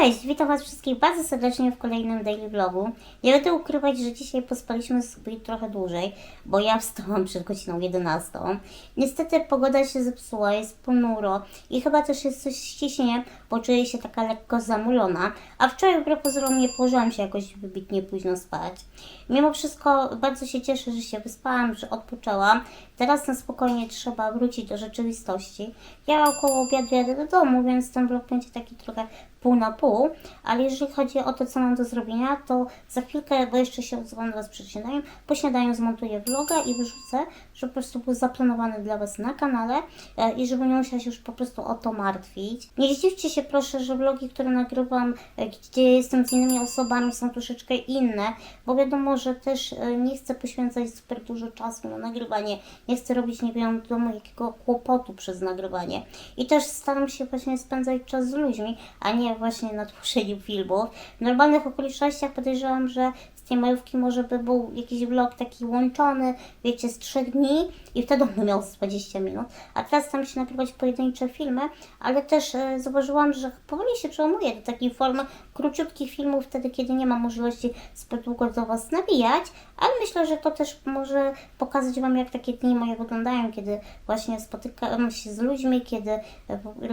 Cześć, witam Was wszystkich bardzo serdecznie w kolejnym daily vlogu. Nie będę ukrywać, że dzisiaj pospaliśmy sobie trochę dłużej, bo ja wstałam przed godziną 11. Niestety pogoda się zepsuła, jest ponuro i chyba też jest coś z ciśnieniem, bo czuję się taka lekko zamulona. A wczoraj wbrew pozorom nie położyłam się jakoś wybitnie późno spać. Mimo wszystko bardzo się cieszę, że się wyspałam, że odpoczęłam. Teraz na spokojnie trzeba wrócić do rzeczywistości. Ja około obiadu jadę do domu, więc ten vlog będzie taki trochę pół na pół, ale jeżeli chodzi o to, co mam do zrobienia, to za chwilkę, bo jeszcze się do Was przed śniadaniem, po śniadaniu zmontuję vloga i wyrzucę, żeby po prostu był zaplanowany dla Was na kanale e, i żeby nie musiała się już po prostu o to martwić. Nie zdziwcie się proszę, że vlogi, które nagrywam, e, gdzie jestem z innymi osobami są troszeczkę inne, bo wiadomo, że też e, nie chcę poświęcać super dużo czasu na nagrywanie, nie chcę robić nie wiem domu jakiego kłopotu przez nagrywanie i też staram się właśnie spędzać czas z ludźmi, a nie właśnie na tworzeniu filmów. W normalnych okolicznościach podejrzewam, że z tej majówki może by był jakiś vlog taki łączony, wiecie, z trzech dni i wtedy on miał z 20 minut. A teraz staram się nagrywać pojedyncze filmy, ale też e, zauważyłam, że powoli się przełamuję do takiej formy króciutkich filmów wtedy, kiedy nie ma możliwości zbyt długo do Was nawijać, ale myślę, że to też może pokazać Wam, jak takie dni moje wyglądają, kiedy właśnie spotykam się z ludźmi, kiedy e,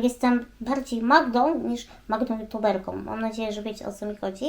jestem bardziej Magdą niż Magdą youtuberką. Mam nadzieję, że wiecie o co mi chodzi.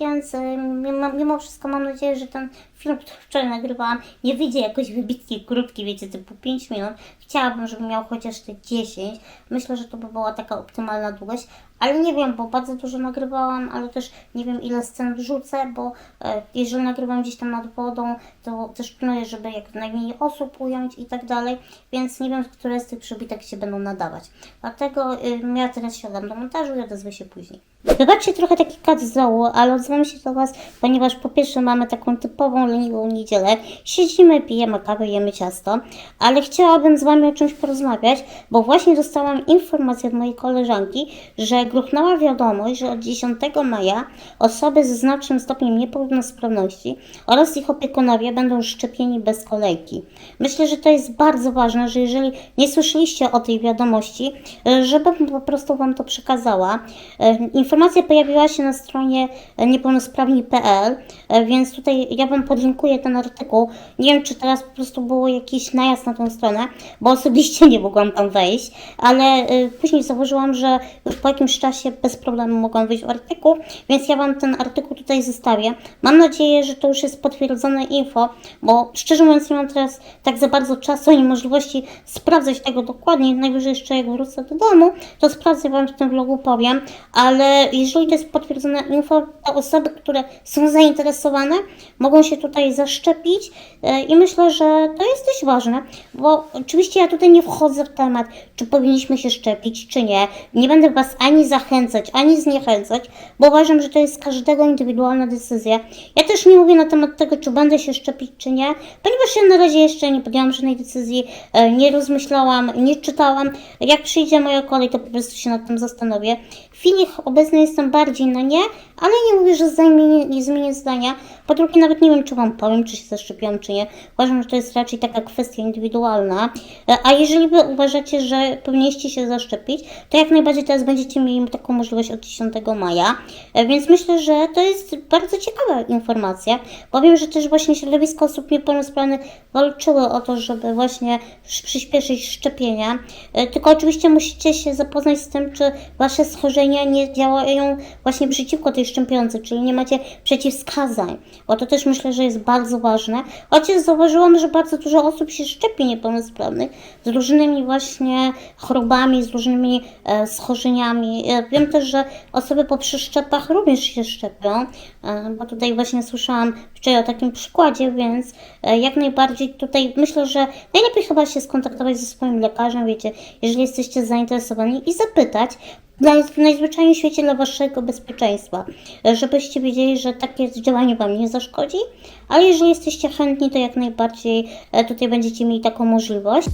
Więc e, mimo, mimo wszystko mam nadzieję, że ten film, który wczoraj nagrywałam, nie wyjdzie jakoś wybitnie krótki, wiecie, typu 5 minut. Chciałabym, żeby miał chociaż te 10. Myślę, że to by była taka optymalna długość, ale nie wiem, bo bardzo dużo nagrywałam, ale też nie wiem ile scen wrzucę, bo e, jeżeli nagrywam gdzieś tam nad wodą, to też planuję, żeby jak najmniej osób ująć i tak dalej, więc nie wiem, które z tych przybitek się będą nadawać. Dlatego y, ja teraz siadam do montażu i odezwę się później. Wybaczcie trochę taki kat z dołu, ale odzywam się do Was, ponieważ po pierwsze mamy taką typową leniwą niedzielę. Siedzimy, pijemy kawę, jemy ciasto, ale chciałabym z Wami o czymś porozmawiać, bo właśnie dostałam informację od mojej koleżanki, że gruchnęła wiadomość, że od 10 maja osoby ze znacznym stopniem niepełnosprawności oraz ich opiekunowie będą szczepieni bez kolejki. Myślę, że to jest bardzo ważne, że jeżeli nie słyszeliście o tej wiadomości, e, żebym po prostu Wam to przekazała. E, Informacja pojawiła się na stronie e, niepełnosprawni.pl, e, więc tutaj ja Wam podlinkuję ten artykuł. Nie wiem, czy teraz po prostu było jakiś najazd na tą stronę, bo osobiście nie mogłam tam wejść, ale e, później zauważyłam, że już po jakimś czasie bez problemu mogłam wejść w artykuł, więc ja Wam ten artykuł tutaj zostawię. Mam nadzieję, że to już jest potwierdzone info, bo szczerze mówiąc nie mam teraz tak za bardzo czasu i możliwości sprawdzać tego dokładnie. Najwyżej jeszcze jak wrócę do domu, to sprawdzę Wam w tym vlogu powiem, ale jeżeli to jest potwierdzone info, to osoby, które są zainteresowane, mogą się tutaj zaszczepić e, i myślę, że to jest dość ważne, bo oczywiście ja tutaj nie wchodzę w temat, czy powinniśmy się szczepić, czy nie. Nie będę Was ani zachęcać, ani zniechęcać, bo uważam, że to jest każdego indywidualna decyzja. Ja też nie mówię na temat tego, czy będę się szczepić, czy nie, ponieważ ja na razie jeszcze nie podjęłam żadnej decyzji, e, nie rozmyślałam, nie czytałam. Jak przyjdzie moja kolej, to po prostu się nad tym zastanowię. W chwili obecnej jestem bardziej na nie, ale nie mówię, że zmienię, nie zmienię zdania. Po drugie, nawet nie wiem, czy Wam powiem, czy się zaszczepiłam, czy nie. Uważam, że to jest raczej taka kwestia indywidualna. E, A jeżeli Wy uważacie, że powinniście się zaszczepić, to jak najbardziej teraz będziecie mieli taką możliwość od 10 maja. E, Więc myślę, że to jest bardzo ciekawa informacja. Powiem, że też właśnie środowisko osób niepełnosprawnych walczyły o to, żeby właśnie sz- przyspieszyć szczepienia. E, Tylko oczywiście musicie się zapoznać z tym, czy Wasze schorzenia nie działają właśnie przeciwko tej szczepionce, czyli nie macie przeciwwskazań, bo to też myślę, że jest bardzo ważne. Chociaż zauważyłam, że bardzo dużo osób się szczepi niepełnosprawnych z różnymi właśnie chorobami, z różnymi e, schorzeniami. E, wiem też, że osoby po przeszczepach również się szczepią, e, bo tutaj właśnie słyszałam wczoraj o takim przykładzie, więc jak najbardziej tutaj myślę, że najlepiej chyba się skontaktować ze swoim lekarzem, wiecie, jeżeli jesteście zainteresowani i zapytać, dla, najzwyczajniej w świecie dla waszego bezpieczeństwa, żebyście wiedzieli, że takie działanie wam nie zaszkodzi, ale jeżeli jesteście chętni, to jak najbardziej tutaj będziecie mieli taką możliwość.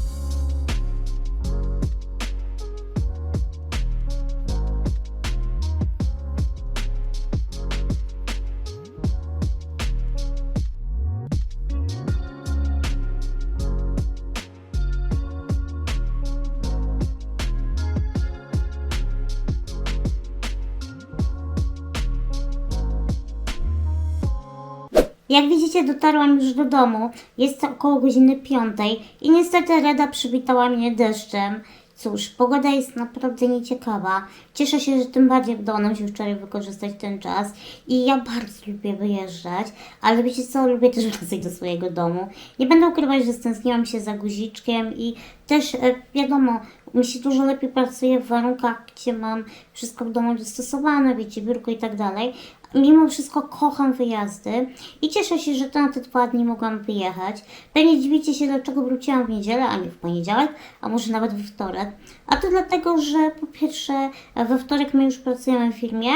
Jak widzicie, dotarłam już do domu. Jest około godziny piątej i niestety Reda przywitała mnie deszczem. Cóż, pogoda jest naprawdę nieciekawa. Cieszę się, że tym bardziej udało nam się wczoraj wykorzystać ten czas. I ja bardzo lubię wyjeżdżać, ale wiecie co, lubię też wracać do swojego domu. Nie będę ukrywać, że stęskniłam się za guziczkiem i też e, wiadomo, mi się dużo lepiej pracuje w warunkach, gdzie mam wszystko w domu dostosowane, wiecie, biurko i tak dalej. Mimo wszystko kocham wyjazdy i cieszę się, że na te dwa dni mogłam wyjechać. Pewnie dziwicie się, dlaczego wróciłam w niedzielę, a nie w poniedziałek, a może nawet we wtorek. A to dlatego, że po pierwsze we wtorek my już pracujemy w firmie,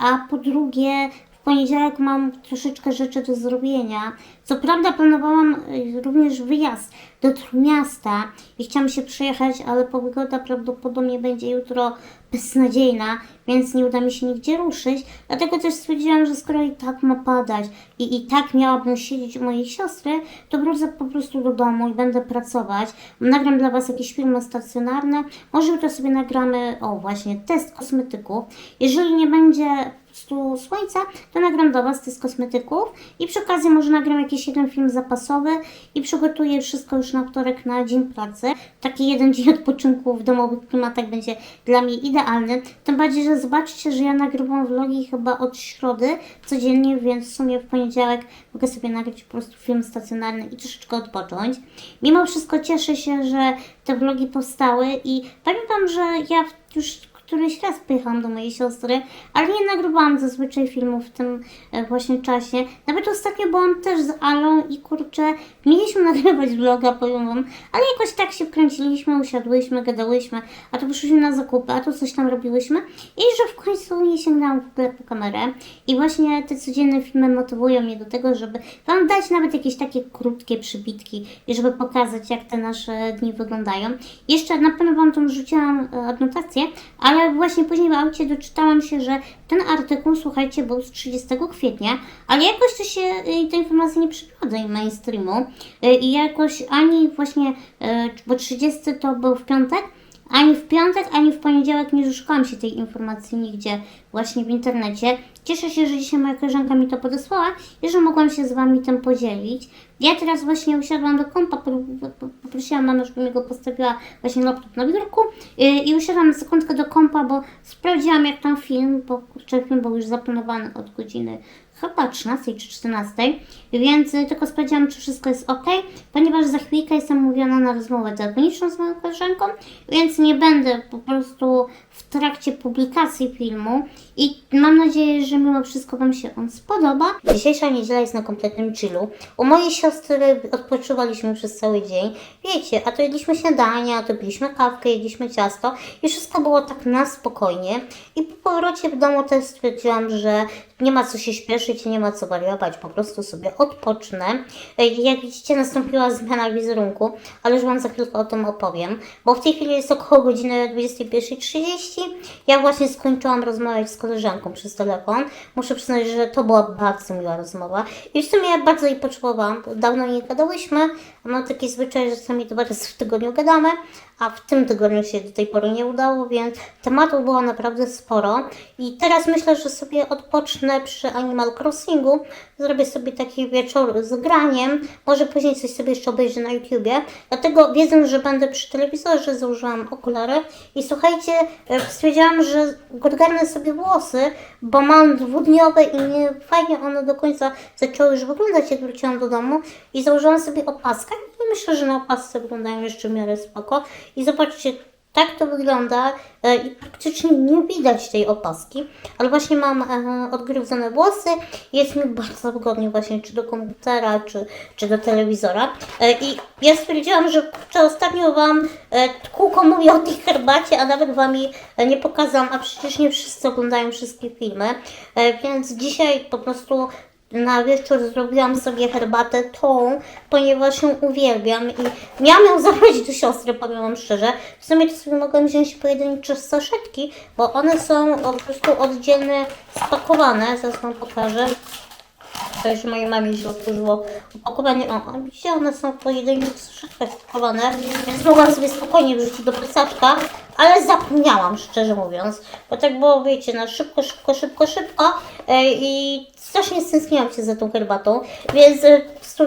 a po drugie w poniedziałek mam troszeczkę rzeczy do zrobienia. Co prawda planowałam y, również wyjazd do Trójmiasta i chciałam się przejechać, ale pogoda prawdopodobnie będzie jutro beznadziejna, więc nie uda mi się nigdzie ruszyć. Dlatego też stwierdziłam, że skoro i tak ma padać i i tak miałabym siedzieć u mojej siostry, to wrócę po prostu do domu i będę pracować. Nagram dla Was jakieś filmy stacjonarne. Może jutro sobie nagramy, o właśnie, test kosmetyków. Jeżeli nie będzie prostu słońca, to nagram dla Was test kosmetyków i przy okazji może nagram jakiś jeden film zapasowy i przygotuję wszystko już na wtorek na dzień pracy. Taki jeden dzień odpoczynku w domowych klimatach będzie dla mnie idealny. Tym bardziej, że zobaczcie, że ja nagrywam vlogi chyba od środy codziennie, więc w sumie w poniedziałek mogę sobie nagrać po prostu film stacjonarny i troszeczkę odpocząć. Mimo wszystko cieszę się, że te vlogi powstały i pamiętam, że ja już któryś raz pojechałam do mojej siostry, ale nie nagrywałam zazwyczaj filmów w tym e, właśnie czasie. Nawet ostatnio byłam też z Alą i kurczę, mieliśmy nagrywać vloga, powiem wam, ale jakoś tak się wkręciliśmy, usiadłyśmy, gadałyśmy, a to poszliśmy na zakupy, a to coś tam robiłyśmy i że w końcu nie sięgnęłam w ogóle po kamerę. I właśnie te codzienne filmy motywują mnie do tego, żeby wam dać nawet jakieś takie krótkie przybitki i żeby pokazać, jak te nasze dni wyglądają. Jeszcze na pewno wam tam rzuciłam e, adnotację, ale właśnie później w aucie doczytałam się, że ten artykuł, słuchajcie, był z 30 kwietnia, ale jakoś to się, y, te informacje nie przybiła do mainstreamu y, i jakoś ani właśnie, y, bo 30 to był w piątek, ani w piątek, ani w poniedziałek nie szukałam się tej informacji nigdzie właśnie w internecie. Cieszę się, że dzisiaj moja koleżanka mi to podesłała i że mogłam się z Wami tym podzielić. Ja teraz właśnie usiadłam do kompa, po- po- poprosiłam mamę, żeby mi go postawiła właśnie laptop na biurku. Yy, i usiadłam sekundkę do kompa, bo sprawdziłam jak tam film, bo kurczę, film był już zaplanowany od godziny chyba 13 czy 14, więc y, tylko sprawdziłam, czy wszystko jest ok, ponieważ za chwilkę jestem mówiona na rozmowę telefoniczną z moją koleżanką, więc nie będę po prostu w trakcie publikacji filmu i mam nadzieję, że mimo wszystko Wam się on spodoba. Dzisiejsza niedziela jest na kompletnym chillu. U mojej siostry odpoczywaliśmy przez cały dzień. Wiecie, a to jedliśmy śniadanie, a to piliśmy kawkę, jedliśmy ciasto i wszystko było tak na spokojnie. I po powrocie w domu też stwierdziłam, że nie ma co się śpieszyć, nie ma co wariować, po prostu sobie odpocznę. Ej, Jak widzicie, nastąpiła zmiana wizerunku, ale już Wam za chwilkę o tym opowiem, bo w tej chwili jest około godziny 21.30. Ja właśnie skończyłam rozmawiać z koleżanką przez telefon. Muszę przyznać, że to była bardzo miła rozmowa i w sumie bardzo jej potrzebowałam, bo dawno nie gadałyśmy, mam taki zwyczaj, że czasami dwa razy w tygodniu gadamy, a w tym tygodniu się do tej pory nie udało, więc tematów było naprawdę sporo. I teraz myślę, że sobie odpocznę przy Animal Crossingu. Zrobię sobie taki wieczór z graniem. Może później coś sobie jeszcze obejrzę na YouTubie. Dlatego wiedząc, że będę przy telewizorze, założyłam okulary. I słuchajcie, e, stwierdziłam, że odgarnę sobie włosy, bo mam dwudniowe i nie fajnie one do końca zaczęły już wyglądać, jak wróciłam do domu. I założyłam sobie opaskę. I myślę, że na opasce wyglądają jeszcze w miarę spoko. I zobaczcie, tak to wygląda e, i praktycznie nie widać tej opaski, ale właśnie mam e, odgryzone włosy, jest mi bardzo wygodnie właśnie czy do komputera, czy, czy do telewizora. E, i ja stwierdziłam, że kurczę, ostatnio Wam kółko mówię o tej herbacie, a nawet Wam jej nie pokazałam, a przecież nie wszyscy oglądają wszystkie filmy, więc dzisiaj po prostu na wieczór zrobiłam sobie herbatę tą, ponieważ ją uwielbiam i miałam ją zabrać do siostry, powiem Wam szczerze. W sumie to sobie mogłam wziąć pojedyncze saszetki, bo one są po prostu oddzielnie spakowane. Zaraz Wam pokażę. To już mojej mamie źle otworzyło opakowanie. O, widzicie, one są w pojedynczych spakowane, więc mogłam sobie spokojnie wrzucić do plecaczka. Ale zapomniałam, szczerze mówiąc, bo tak było, wiecie, na szybko, szybko, szybko, szybko e, i strasznie stęskniłam się za tą herbatą, więc e,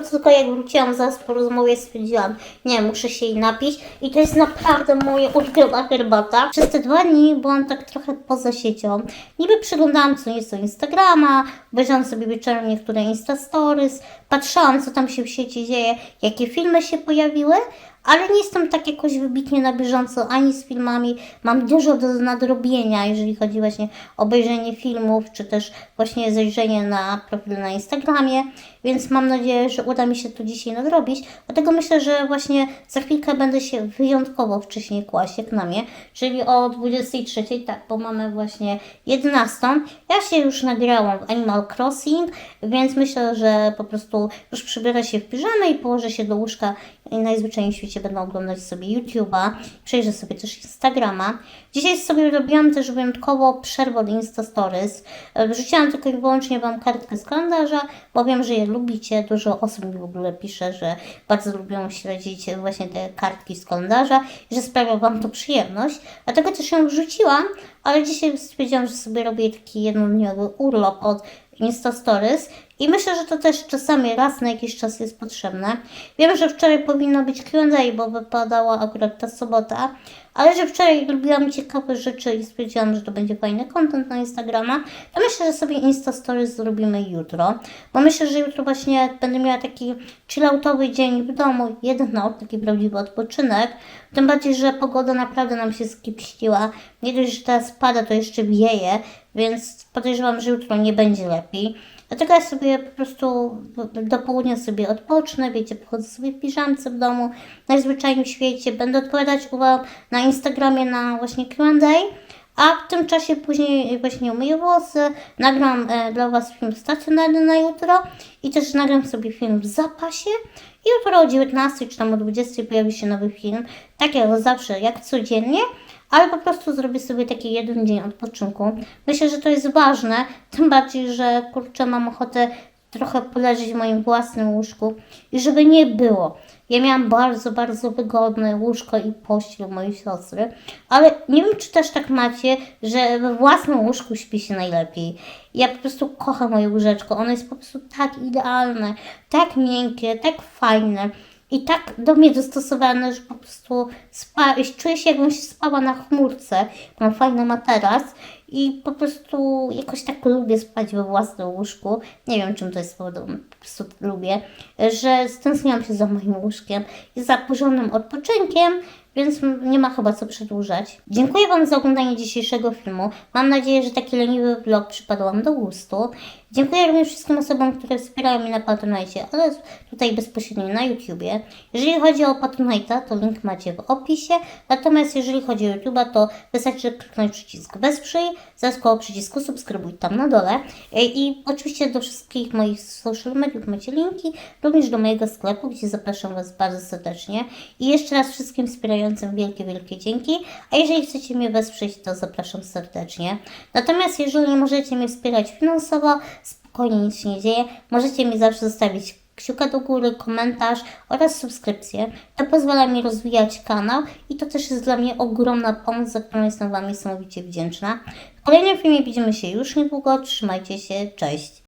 tylko jak wróciłam zaraz po rozmowie stwierdziłam, nie, muszę się jej napić i to jest naprawdę moja ulubiona herbata. Przez te dwa dni byłam tak trochę poza siecią, niby przeglądałam co nieco Instagrama, obejrzałam sobie wieczorem niektóre Insta Stories, patrzyłam co tam się w sieci dzieje, jakie filmy się pojawiły, ale nie jestem tak jakoś wybitnie na bieżąco ani z filmami. Mam dużo do nadrobienia, jeżeli chodzi właśnie o obejrzenie filmów, czy też właśnie zajrzenie na profil na Instagramie, więc mam nadzieję, że uda mi się to dzisiaj nadrobić. Dlatego myślę, że właśnie za chwilkę będę się wyjątkowo wcześniej kłaść, jak na mnie, czyli o 23, tak, bo mamy właśnie 11. Ja się już nagrałam w Animal Crossing, więc myślę, że po prostu już przybiorę się w piżamę i położę się do łóżka najzwyczajniej w świecie będę oglądać sobie YouTube'a, przejrzę sobie też Instagrama. Dzisiaj sobie robiłam też wyjątkowo przerwę od Insta Stories. E, Wrzuciłam tylko i wyłącznie Wam kartkę z kalendarza, bo wiem, że je lubicie. Dużo osób mi w ogóle pisze, że bardzo lubią śledzić właśnie te kartki z kalendarza i że sprawia Wam to przyjemność. Dlatego też ją wrzuciłam, ale dzisiaj stwierdziłam, że sobie robię taki jednodniowy urlop od Insta Stories i myślę, że to też czasami raz na jakiś czas jest potrzebne. Wiem, że wczoraj powinno być Q&A, bo wypadała akurat ta sobota, ale że wczoraj robiłam ciekawe rzeczy i stwierdziłam, że to będzie fajny content na Instagrama, to myślę, że sobie Insta Stories zrobimy jutro, bo myślę, że jutro właśnie będę miała taki chilloutowy dzień w domu, jeden noc, taki prawdziwy odpoczynek, tym bardziej, że pogoda naprawdę nam się skiepściła. Nie dość, że teraz pada, to jeszcze wieje, więc podejrzewam, że jutro nie będzie lepiej. Dlatego ja sobie po prostu do południa sobie odpocznę, wiecie, pochodzę sobie w piżamce w domu, najzwyczajniej w świecie, będę odpowiadać Wam na Instagramie na właśnie Q&A, a w tym czasie później właśnie umyję włosy, nagram e, dla Was film stacjonarny na jutro i też nagram sobie film w zapasie i jutro o 19 czy tam o 20 pojawi się nowy film, tak jak zawsze, jak codziennie, ale po prostu zrobię sobie taki jeden dzień odpoczynku. Myślę, że to jest ważne, tym bardziej, że kurczę, mam ochotę trochę poleżeć w moim własnym łóżku i żeby nie było. Ja miałam bardzo, bardzo wygodne łóżko i pościel mojej siostry, ale nie wiem, czy też tak macie, że we własnym łóżku śpi się najlepiej. Ja po prostu kocham moje łóżeczko, ono jest po prostu tak idealne, tak miękkie, tak fajne i tak do mnie dostosowane, że po prostu spa, czuję się jakbym się spała na chmurce. Mam fajny materac i po prostu jakoś tak lubię spać we własnym łóżku. Nie wiem czym to jest powodem, po prostu lubię, że stęskniłam się za moim łóżkiem i za porządnym odpoczynkiem, więc nie ma chyba co przedłużać. Dziękuję Wam za oglądanie dzisiejszego filmu. Mam nadzieję, że taki leniwy vlog przypadł Wam do gustu. Dziękuję również wszystkim osobom, które wspierają mnie na Patronite, ale tutaj bezpośrednio na YouTubie. Jeżeli chodzi o Patronite'a, to link macie w opisie. Natomiast jeżeli chodzi o YouTube'a, to wystarczy kliknąć przycisk wesprzyj, zaraz koło przycisku subskrybuj tam na dole. I oczywiście do wszystkich moich social mediów macie linki, również do mojego sklepu, gdzie zapraszam Was bardzo serdecznie. I jeszcze raz wszystkim wspierającym wielkie, wielkie dzięki. A jeżeli chcecie mnie wesprzeć, to zapraszam serdecznie. Natomiast jeżeli nie możecie mnie wspierać finansowo, spokojnie nic się nie dzieje. Możecie mi zawsze zostawić kciuka do góry, komentarz oraz subskrypcję. To pozwala mi rozwijać kanał i to też jest dla mnie ogromna pomoc, za którą jestem Wam niesamowicie wdzięczna. W kolejnym filmie widzimy się już niedługo. Trzymajcie się, cześć!